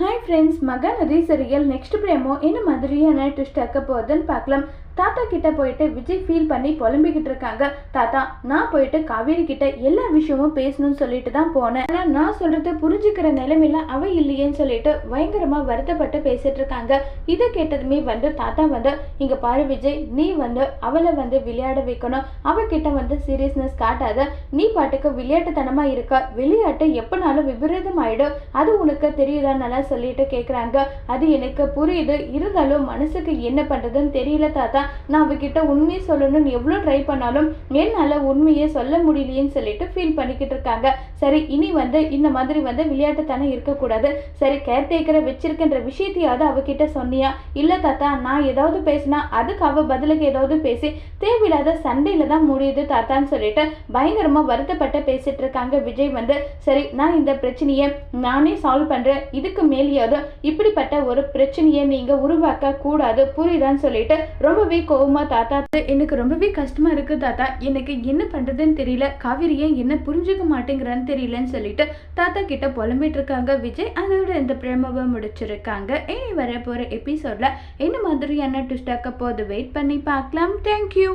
Hi friends Mahanadi serial next promo என்ன மாதிரியான twist ஆக்க போகுதுன்னு பார்க்கலாம். தாத்தா கிட்ட போயிட்டு விஜய் ஃபீல் பண்ணி புலம்பிக்கிட்டு இருக்காங்க. தாத்தா நான் போயிட்டு காவேரி கிட்ட எல்லா விஷயமும் பேசணும்னு சொல்லிட்டு தான் போனேன். ஆனா நான் சொல்றது புரிஞ்சுக்கிற நிலைமையில அவ இல்லையேன்னு சொல்லிட்டு பயங்கரமா வருத்தப்பட்டு பேசிட்டு இருக்காங்க. இதை கேட்டதுமே வந்து தாத்தா வந்து இங்க பாரு விஜய் நீ வந்து அவளை வந்து விளையாட வைக்கணும். அவகிட்ட வந்து சீரியஸ்னஸ் காட்டாத. நீ பாட்டுக்கு விளையாட்டுத்தனமா இருக்க. விளையாட்டு எப்பனாலும் விபரீதம் ஆயிடும். அது உனக்கு தெரியுதான்னு சொல்லிட்டு கேக்குறாங்க. அது எனக்கு புரியுது. இருந்தாலும் மனசுக்கு என்ன பண்றதுன்னு தெரியல தாத்தா. நான் அவகிட்ட உண்மையை சொல்லணும்னு எவ்வளோ ட்ரை பண்ணாலும் என்னால் உண்மையை சொல்ல முடியலையேன்னு சொல்லிட்டு ஃபீல் பண்ணிக்கிட்டு இருக்காங்க. சரி இனி வந்து இந்த மாதிரி வந்து விளையாட்டுத்தனம் இருக்கக்கூடாது. சரி கேர்டேக்கரை வச்சிருக்கின்ற விஷயத்தையாவது அவகிட்ட சொன்னியா? இல்லை தாத்தா நான் ஏதாவது பேசினா அதுக்கு அவள் பதிலுக்கு ஏதாவது பேசி தேவையில்லாத சண்டையில தான் முடியுது தாத்தான்னு சொல்லிட்டு பயங்கரமா வருத்தப்பட்டு பேசிட்டு இருக்காங்க விஜய் வந்து. சரி நான் இந்த பிரச்சனையை நானே சால்வ் பண்றேன். இதுக்கு மேலேயாவது இப்படிப்பட்ட ஒரு பிரச்சனையை நீங்க உருவாக்க கூடாது புரியுதான்னு சொல்லிட்டு ரொம்பவே கோவமா தாத்தா எனக்கு ரொம்பவே கஷ்டமா இருக்கு தாத்தா. எனக்கு என்ன பண்றதுன்னு தெரியல. காவிரியை என்ன புரிஞ்சுக்க மாட்டேங்கிறான்னு தெரியலன்னு சொல்லிட்டு தாத்தா கிட்ட புலம்பிட்டு இருக்காங்க விஜய் அதோட இந்த பிரேமவை முடிச்சிருக்காங்க. இனி வர போற எபிசோட்ல என்ன மாதிரியான ட்விஸ்ட் போது வெயிட் பண்ணி பார்க்கலாம். தேங்க்யூ